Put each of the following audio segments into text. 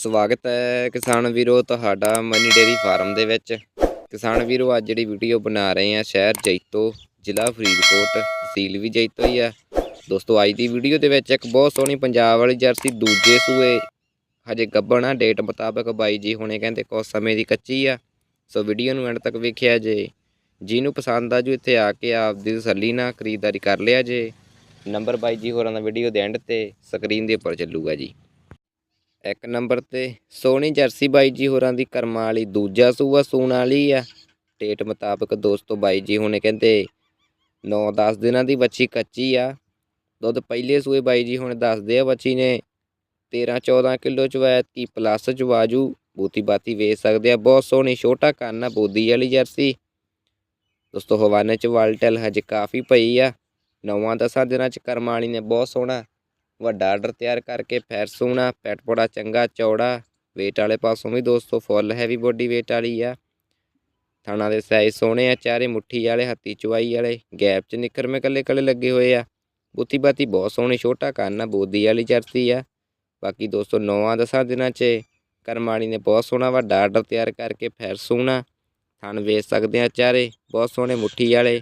ਸਵਾਗਤ ਹੈ ਕਿਸਾਨ ਵੀਰੋ ਤੁਹਾਡਾ ਮਨੀ ਡੇਰੀ ਫਾਰਮ ਦੇ ਵਿੱਚ। ਕਿਸਾਨ ਵੀਰੋ, ਅੱਜ ਜਿਹੜੀ ਵੀਡੀਓ ਬਣਾ ਰਹੇ ਆ ਸ਼ਹਿਰ ਜੈਤੋ, ਜ਼ਿਲ੍ਹਾ ਫਰੀਦਕੋਟ, ਤਹਿਸੀਲ ਵੀ ਜੈਤੋ ਹੀ ਆ। ਦੋਸਤੋ, ਅੱਜ ਦੀ ਵੀਡੀਓ ਦੇ ਵਿੱਚ ਇੱਕ ਬਹੁਤ ਸੋਹਣੀ ਪੰਜਾਬ ਵਾਲੀ ਜਰਸੀ, ਦੂਜੇ ਸੂਏ, ਹਜੇ ਗੱਭਣ ਆ ਡੇਟ ਮੁਤਾਬਕ ਬਾਈ ਜੀ ਹੁਣੇ ਕਹਿੰਦੇ ਕੁਝ ਸਮੇਂ ਦੀ ਕੱਚੀ ਆ। ਸੋ ਵੀਡੀਓ ਨੂੰ ਐਂਡ ਤੱਕ ਵੇਖਿਆ ਜੇ। ਜਿਹਨੂੰ ਪਸੰਦ ਆ ਜੂ, ਇੱਥੇ ਆ ਕੇ ਆਪਦੀ ਤਸੱਲੀ ਨਾਲ ਖਰੀਦਦਾਰੀ ਕਰ ਲਿਆ ਜੇ। ਨੰਬਰ ਬਾਈ ਜੀ ਹੋਰਾਂ ਦਾ ਵੀਡੀਓ ਦੇ ਐਂਡ ਤੇ ਸਕਰੀਨ ਦੇ ਉੱਪਰ ਚੱਲੂਗਾ ਜੀ। ਇੱਕ ਨੰਬਰ ਤੇ ਸੋਹਣੀ ਜਰਸੀ ਬਾਈ ਜੀ ਹੋਰਾਂ ਦੀ ਕਰਮਾਂ ਵਾਲੀ, ਦੂਜਾ ਸੂਆ ਸੂਣ ਵਾਲੀ ਆ। ਡੇਟ ਮੁਤਾਬਕ ਦੋਸਤੋ ਬਾਈ ਜੀ ਹੁਣੇ ਕਹਿੰਦੇ 9-10 ਦਿਨਾਂ ਦੀ ਬੱਚੀ ਕੱਚੀ ਆ। ਦੁੱਧ ਪਹਿਲੇ ਸੂਏ ਬਾਈ ਜੀ ਹੁਣ ਦੱਸਦੇ ਆ ਬੱਚੀ ਨੇ। 13-14 ਕਿਲੋ ਚਵਾਇਤ ਕੀ ਪਲੱਸ ਚਵਾਜੂ ਬੂਤੀ ਬਾਤੀ ਵੇਚ ਸਕਦੇ ਆ। ਬਹੁਤ ਸੋਹਣੀ, ਛੋਟਾ ਕੰਨ ਆ, ਬੋਦੀ ਵਾਲੀ ਜਰਸੀ। ਦੋਸਤੋ ਹਵਾਨੇ ਚ ਵਾਲਟਲ ਹਜੇ ਕਾਫੀ ਪਈ ਆ। ਨਵਾਂ ਦਸਾਂ ਦਿਨਾਂ ਚ ਕਰਮਾਲੀ ਨੇ, ਬਹੁਤ ਸੋਹਣਾ ਵੱਡਾ ਆਰਡਰ ਤਿਆਰ ਕਰਕੇ ਫੈਰ ਸੋਹਣਾ ਪੈਟ ਪੋੜਾ ਚੰਗਾ, ਚੌੜਾ, weight ਵਾਲੇ ਪਾਸੋਂ ਵੀ ਦੋਸਤੋ ਫੁੱਲ ਹੈਵੀ ਬੋਡੀ weight ਵਾਲੀ ਆ। ਥਾਣਾ ਦੇ ਸਾਈਜ਼ ਸੋਹਣੇ ਆ, ਚਾਰੇ ਮੁੱਠੀ ਵਾਲੇ ਹੱਤੀ ਚੁਆਈ ਵਾਲੇ ਗੈਪ ਚ ਨਿੱਕਰ ਮੇ ਕੱਲੇ ਕੱਲੇ ਲੱਗੇ ਹੋਏ ਆ। ਬੁੱਤੀ ਬਾਤੀ ਬਹੁਤ ਸੋਹਣੀ, ਛੋਟਾ ਕੰਨ ਆ ਬੋਦੀ ਵਾਲੀ ਚਰਤੀ ਆ। ਬਾਕੀ ਦੋਸਤੋ ਨੌਵਾਂ ਦਸਾਂ ਦਿਨਾਂ 'ਚ ਕਰਮਾਣੀ ਨੇ ਬਹੁਤ ਸੋਹਣਾ ਵੱਡਾ ਆਰਡਰ ਤਿਆਰ ਕਰਕੇ ਫੈਰ ਸੋਹਣਾ ਥਣ ਵੇਚ ਸਕਦੇ ਆ ਚਾਰੇ, ਬਹੁਤ ਸੋਹਣੇ ਮੁੱਠੀ ਵਾਲੇ।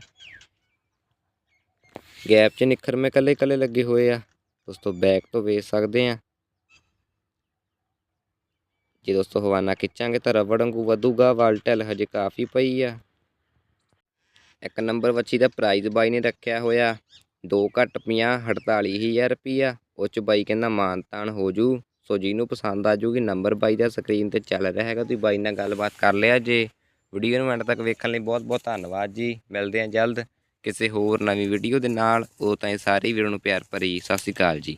ਗੈਪ 'ਚ ਨਿੱਖਰ ਮੇ ਕੱਲੇ ਕੱਲੇ ਲੱਗੇ ਹੋਏ ਆ। ਦੋਸਤੋ ਬੈਕ ਤੋਂ ਵੇਚ ਸਕਦੇ ਆ ਜੇ ਦੋਸਤੋ ਹਵਾਨਾ ਖਿੱਚਾਂਗੇ ਤਾਂ ਰਬੜ ਵਾਂਗੂ ਵਧੂਗਾ ਵਾਲਟਲ ਹਜੇ ਕਾਫੀ ਪਈ ਆ। ਇੱਕ ਨੰਬਰ ਵੱਛੀ ਦਾ ਪ੍ਰਾਈਜ਼ ਬਾਈ ਨੇ ਰੱਖਿਆ ਹੋਇਆ, ਦੋ ਘੱਟ 50 48000 ਰੁਪਈਆ। ਉਹ ਚ ਬਾਈ ਕਹਿੰਦਾ ਮਾਨ ਤਾਨ ਹੋ ਜੂ। ਸੋ ਜਿਹਨੂੰ ਪਸੰਦ ਆ ਜੂਗੀ, ਨੰਬਰ ਬਾਈ ਦਾ ਸਕਰੀਨ ਤੇ ਚੱਲ ਰਿਹਾ ਹੈਗਾ। ਤੁਸੀਂ ਬਾਈ ਨਾਲ ਗੱਲਬਾਤ ਕਰ ਲਿਆ ਜੇ। ਵੀਡੀਓ ਨੂੰ ਐਂਡ ਤੱਕ ਵੇਖਣ ਲਈ ਬਹੁਤ ਬਹੁਤ ਧੰਨਵਾਦ ਜੀ। ਮਿਲਦੇ ਹਾਂ ਜਲਦ। ਕਿਸੇ ਹੋਰ ਨਵੀਂ ਵੀਡੀਓ ਦੇ ਨਾਲ, ਉਹ ਤਾਂ ਇਹ ਸਾਰੇ ਵੀਰਾਂ ਨੂੰ ਪਿਆਰ ਭਰੀ ਸਤਿ ਸ਼੍ਰੀ ਅਕਾਲ ਜੀ।